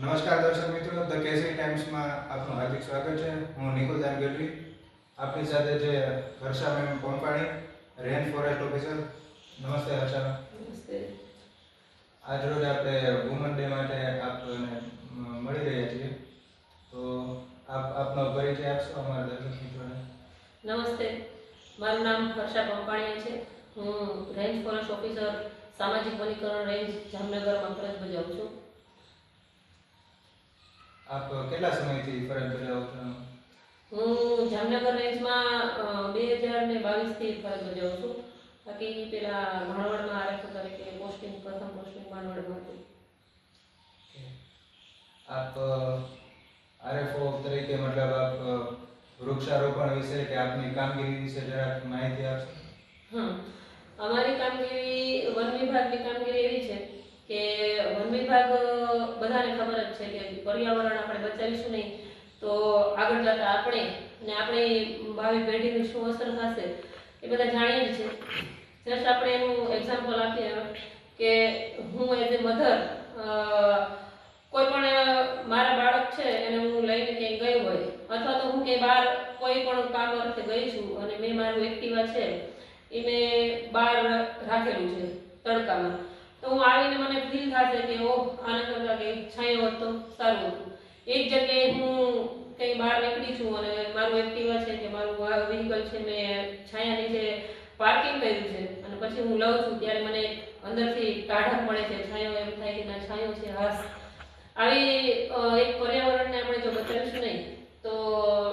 નમસ્કાર દર્શક મિત્રો ધ કેસરી ટાઈમ્સમાં આપનું હાર્દિક સ્વાગત છે. હું નિકુલ દાનગઢવી. આપની સાથે છે Harsha ma'am Kompani range forest officer. નમસ્તે હર્ષા નમસ્તે. આજ રોજ આપણે વુમન ડે માટે આપને મળી રહ્યા છીએ. તો આપ આપનો પરિચય આપશો અમારા દર્શક મિત્રોને? નમસ્તે. મારું નામ હર્ષા પંપાણીયા છે. હું રેન્જ ફોરેસ્ટ ઓફિસર સામાજિક વનીકરણ રેન્જ જામનગરમાં ફરજ બજાવું છું. આપ કેટલા સમયથી ફરજ બજાવો છો? હું જામનગર રેન્જમાં બે હજાર ને બાવીસથી ફરજ બજાવું છું. બાકી પેલા ભાણવડમાં આરએફઓ તરીકે પોસ્ટિંગ પ્રથમ પોસ્ટિંગ ભાણવડમાં હતી આપ આરએફઓ તરીકે મતલબ આપ વૃક્ષારોપણ વિશે કે આપની કામગીરી વિશે જરાક માહિતી આપશો? હા અમારી કામગીરી વન વિભાગની કામગીરી એવી છે કે વન વિભાગ, બધાને ખબર જ છે કે પર્યાવરણ આપણે બચાવીશું નહીં. તો આગળ જતા આપણે ને આપણી ભાવિ પેઢીને શું અસર થશે એ બધા જાણીએ જ છે. જસ્ટ આપણે એનું એક્ઝામ્પલ આપીએ કે હું એઝ એ મધર કોઈ પણ મારા બાળક છે એને હું લઈને ક્યાંય ગઈ હોય, અથવા તો હું ક્યાંય બહાર કોઈ પણ કામ અર્થે ગઈ છું અને મેં મારું એક્ટિવા છે, એ મેં બહાર રાખેલું છે તડકામાં. તો હું આવીને મને ફીલ થશે કે ઓહ આનંદ કરતાં કે છાંયો હોત તો સારું એક જગ્યાએ હું કંઈ બહાર નીકળી છું અને મારું એક્ટિવા છે કે મારું વ્હીકલ છે મેં છાયા નીચે પાર્કિંગ કર્યું છે અને પછી હું લઉં છું ત્યારે મને અંદરથી કાઢક મળે છે, છાંયો એમ થાય કે ના, છાંયો છે હાસ આવી એક પર્યાવરણને આપણે જો બચાવીશું નહીં, તો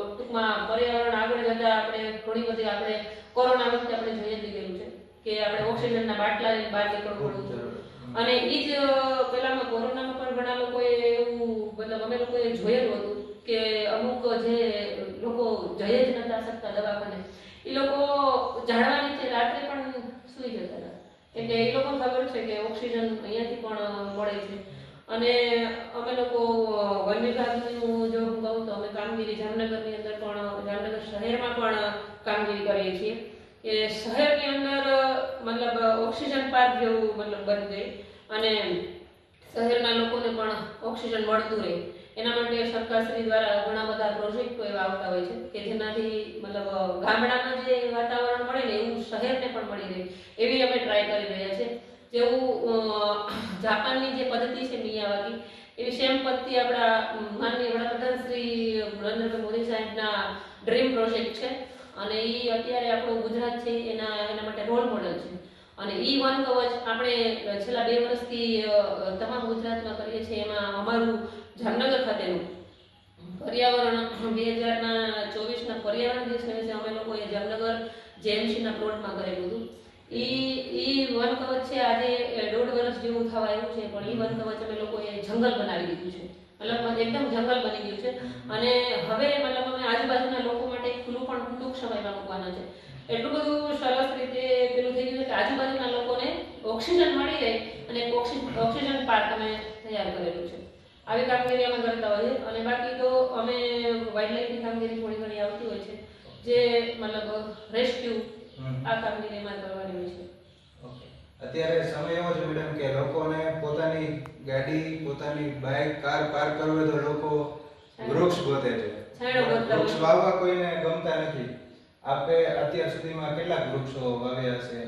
ટૂંકમાં પર્યાવરણ આગળ જતા આપણે ઘણી બધી આપણે કોરોના વખતે આપણે જોઈ જ લીધેલું છે કે આપણે ઓક્સિજનના બાટલા બહાર નીકળવું પડ્યું. અને એ જ પહેલામાં કોરોનામાં પણ ઘણા લોકોએ એવું, મતલબ અમે લોકોએ જોયેલું હતું કે અમુક જે લોકો જઈ જ નતા શકતા દવાખાને એ લોકો જાણવાની છે, રાત્રે પણ સૂઈ જતા હતા. એટલે એ લોકો ખબર છે કે ઓક્સિજન અહીંયાથી પણ મળે છે. અને અમે લોકો વન વિભાગનું જો હું કહું તો અમે કામગીરી જામનગરની અંદર પણ, જામનગર શહેરમાં પણ કામગીરી કરીએ છીએ. કે શહેરની અંદર પાર્ક જેવું મતલબ બની જાય. અને શહેરના લોકોને પણ ઓક્સિજન મળતું રહે. એના માટે સરકારશ્રી દ્વારા ઘણા બધા પ્રોજેક્ટો એવા આવતા હોય છે કે જેનાથી મતલબ ગામડામાં જે વાતાવરણ મળે ને એવું શહેરને પણ મળી રહે. એવી અમે ટ્રાય કરી રહ્યા છે. જેવું જાપાનની જે પદ્ધતિ છે મિયાવાકી, એવી સેમ પદ્ધતિ આપણા માનનીય વડાપ્રધાન શ્રી નરેન્દ્ર મોદી સાહેબના ડ્રીમ પ્રોજેક્ટ છે. અને એ અત્યારે આપણું ગુજરાત છે એના એના માટે રોલ મોડલ છે. અને ઈ વન કવચ આપણે છેલ્લા બે વર્ષથી તમામ ગુજરાતમાં કરીએ છીએ. એમાં અમારું જામનગર ખાતેનું પર્યાવરણ બે હજારના ચોવીસના પર્યાવરણ દિવસના વિશે અમે લોકોએ જામનગર જેએમસીના પ્લોટમાં કરેલું હતું. ઈ ઈ વન કવચ છે. આજે દોઢ વર્ષ જેવું થવા આવ્યું છે, પણ ઈ વન કવચ અમે લોકોએ જંગલ બનાવી દીધું છે. મતલબ એકદમ જંગલ બની ગયું છે. અને હવે મતલબ અમે આજુબાજુના લોકો માટે ખુલ્લું પણ ટૂંક સમયમાં મૂકવાના છે. એટલું બધું સરસ રીતે પેલું થઈ ગયું કે આજુબાજુના લોકોને ઓક્સિજન મળી રહે અને ઓક્સિજન ઓક્સિજન પાર્ક અમે તૈયાર કરેલું છે. આવી કામગીરી અમે કરતા હોઈએ અને બાકી તો અમે વાઇલ્ડલાઇફની કામગીરી થોડી ઘણી આવતી હોય છે જે મતલબ રેસ્ક્યુ આ કામગીરી અમારે કરવાની હોય છે. અત્યારે સમય એવો છે મેડમ કે લોકોને પોતાની ગાડી પોતાની બાઇક કાર પાર્ક કરવી તો લોકો વૃક્ષ ગોતે છે. વૃક્ષ વાવવા કોઈને ગમતા નથી. આપે અત્યાર સુધીમાં કેટલા વૃક્ષો વાવ્યા છે?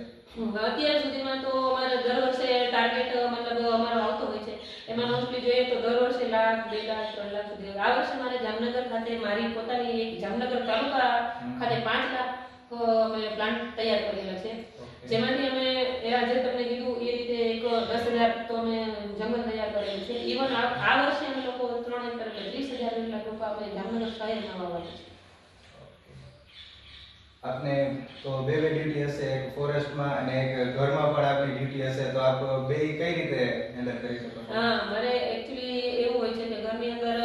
અત્યાર સુધીમાં તો અમારે દર વર્ષે ટાર્ગેટ મતલબ અમારો આવતો હોય છે. એમાં મોસ્ટલી જોઈએ તો દર વર્ષે લાખ બે લાખ ત્રણ લાખ સુધી. આ વર્ષે મારે જામનગર ખાતે મારી પોતાની એક જામનગર તાલુકા ખાતે પાંચ લાખ અમે પ્લાન્ટ તૈયાર કરેલા છે. જેમાંથી અમે એવા જે તમને કીધું એ રીતે એક દસ હજાર તો અમે જંગલ તૈયાર કરેલું છે. ઇવન આ વર્ષે અમે લોકો ત્રણ એકર વીસ ત્રીસ હજાર જેટલા લોકો આપણે જામનગર શહેરમાં વાળા છે. આપને તો બે બે ડ્યુટી હશે, એક ફોરેસ્ટમાં અને એક ઘરમાં પણ આપની ડ્યુટી હશે, તો આપ બે કઈ રીતે હેન્ડલ કરી શકો હા, મારે એક્ચ્યુઅલી એવું હોય છે કે ઘરની અંદર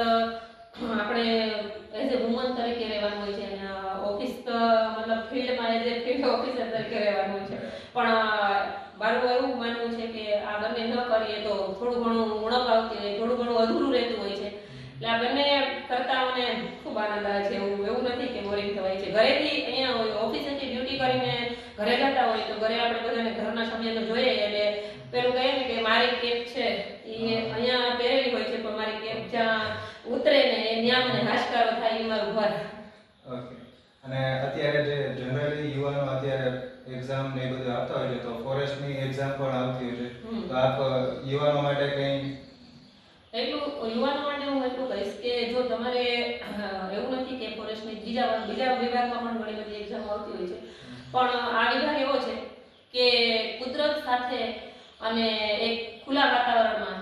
આપણે એઝ એ વુમન તરીકે રહેવાનું હોય છે અને ઓફિસ મતલબ ફિલ્ડમાં એઝ એ ફિલ્ડ ઓફિસર તરીકે રહેવાનું હોય છે. પણ મારું એવું માનવું છે કે આ બંને ન કરીએ તો થોડું ઘણું ઉણપ આવતી હોય, થોડું ઘણું અધૂરું રહેતું હોય છે. એટલે આ બંને કરતા મને ખૂબ છે એવું એવું નથી કે બોરિંગ થવાય છે. ઘરેથી અહીંયા હોય ઓફિસેથી ડ્યુટી કરીને ઘરે જતા હોય તો ઘરે આપણે બધાને ઘરના સમય તો જોઈએ. એટલે પેલું કહે ને કે મારી કેપ છે એ અહીંયા પહેરેલી હોય છે પણ મારી કેપ જ્યાં ઉતરે ને એ ન્યા મને હાશકારો થાય એ મારું ઘર. ઓકે. અને અત્યારે જે જનરલી યુવાનો અત્યારે એક્ઝામ ને બધું આવતા હોય છે તો ફોરેસ્ટની એક્ઝામ પણ આવતી હોય છે. તો આપ યુવાનો માટે કઈ એટલું યુવાનો હું એટલું કહીશ કે જો તમારે એવું નથી કે ફોરેસ્ટની બીજા બીજા વિભાગમાં પણ ઘણી બધી એક્ઝામ આવતી હોય છે. પણ આ વિભાગ એવો છે કે કુદરત સાથે અને એક ખુલ્લા વાતાવરણમાં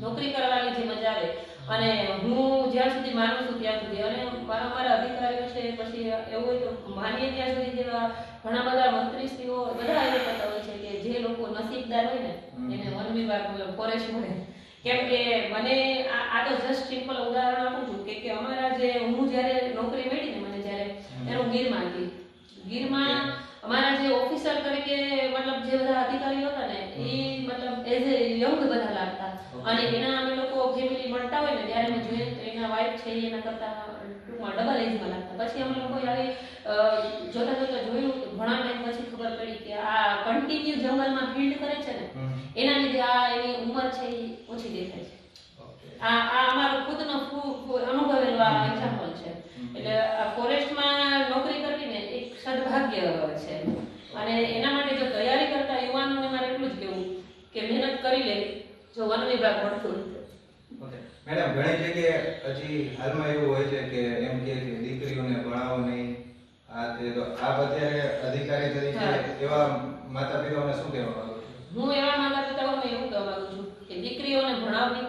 નોકરી કરવાની જે મજા આવે. અને હું જ્યાં સુધી માનું છું ત્યાં સુધી. અને મારા મારા અધિકારીઓ છે પછી એવું હોય તો માનીએ ત્યાં સુધી જેવા ઘણા બધા મંત્રીશ્રીઓ બધા એવું કરતા હોય છે કે જે લોકો નસીબદાર હોય ને એને વન વિભાગ ફોરેસ્ટ મળે કેમ કે મને આ તો જસ્ટ સિમ્પલ ઉદાહરણ આપું છું કે કે અમારા જે હું જ્યારે નોકરી મળી ને મને જ્યારે એનું ગીરમાં હતી ગીરમાં અમારા જે ઓફિસર તરીકે મતલબ જે બધા અધિકારીઓ હતા ને એ મતલબ એઝ એ યંગ બધા લાગતા. અને એના અમે લોકો ફેમિલી મળતા હોય ને ત્યારે મેં જોઈએ તો એના વાઇફ છે એના કરતા ટૂંકમાં ડબલ એજમાં લાગતા. પછી અમે લોકો આવી જોતા જોતા જોયું ઘણા ટાઈમ પછી ખબર પડી કે આ કન્ટિન્યુ જંગલમાં ફિલ્ડ કરે છે ને એના લીધે આ એની ઉંમર છે એ ઓછી દેખાય છે. આ આ અમારો ખુદનો અનુભવેલો આ એક્ઝામ્પલ છે એટલે આ ફોરેસ્ટમાં નોકરી કરવી ને એક સદભાગ્ય છે અને એના માટે જો તૈયારી કરતા યુવાનોને મારે એટલું જ કહેવું કે મહેનત કરી લેવી જો વન વિભાગ મળતું નથી ઓકે. મેડમ ઘણી જગ્યાએ હજી હાલમાં એવું હોય છે કે એમ કે દીકરીઓને ભણાવો નહીં. આ તે તો આપ અત્યારે અધિકારી તરીકે એવા માતા પિતાઓને શું કહેવા માંગો હું એવા માતા પિતાઓને એવું કહેવા માંગુ છું કે દીકરીઓને ભણાવવી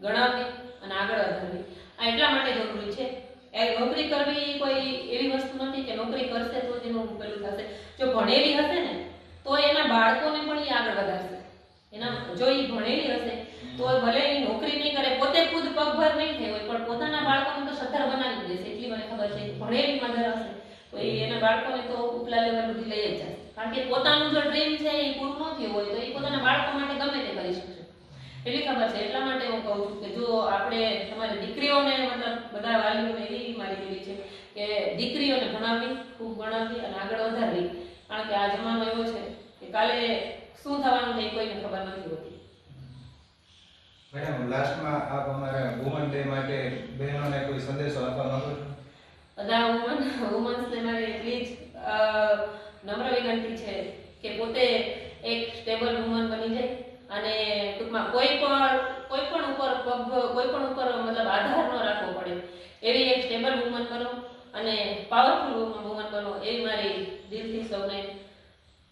ગણાવવી અને આગળ વધારવી. આ એટલા માટે જરૂરી છે. એ નોકરી કરવી કોઈ એવી વસ્તુ નથી કે નોકરી કરશે તો જ એનું પેલું થશે. જો ભણેલી હશે ને તો એના બાળકોને પણ એ આગળ વધારશે. એના જો એ ભણેલી હશે તો ભલે એ નોકરી નહીં કરે, પોતે ખુદ પગભર નહીં થઈ હોય, પણ પોતાના બાળકોને તો સદ્ધર બનાવી દેશે, એટલી મને ખબર છે. ભણેલી મધર હશે, તો એ એના બાળકોને તો ઉપલા લેવલ સુધી લઈ જ જશે. કારણ કે પોતાનું જો ડ્રીમ છે, એ પૂરું ન થયું હોય, તો એ પોતાના બાળકો માટે ગમે તે કરી શકશે. એટલી ખબર છે. એટલા માટે હું કહું છું કે જો આપણે તમારી દીકરીઓને, મતલબ બધા વાલીઓને એવી મારી પેલી છે કે દીકરીઓને ભણાવી, ખૂબ ભણાવી અને આગળ વધારવી. કારણ કે આ જમાનો એવો છે કે કાલે શું થવાનું છે એ કોઈને ખબર નથી હોતી. એટલી જ નમ્ર વિનંતી છે કે પોતે એક સ્ટેબલ વુમન બની જાય અને ટૂંકમાં કોઈ પણ કોઈ પણ ઉપર પગ, કોઈ પણ ઉપર મતલબ આધાર ન રાખવો પડે. એવી એક સ્ટેબલ વુમન બનો અને પાવરફુલ વુમન બનો, એવી મારી દિલથી સૌને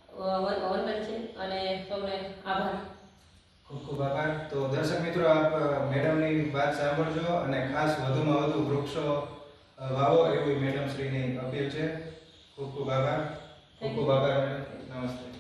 અ, વં- વંદન છે અને સૌને આભાર ખૂબ આભાર. તો દર્શક મિત્રો આપ મેડમની વાત સાંભળજો અને ખાસ વધુમાં વધુ વૃક્ષો વાવો એવી મેડમ શ્રીની અપીલ છે. ખૂબ ખૂબ આભાર. ખૂબ ખૂબ આભાર મેડમ. નમસ્તે.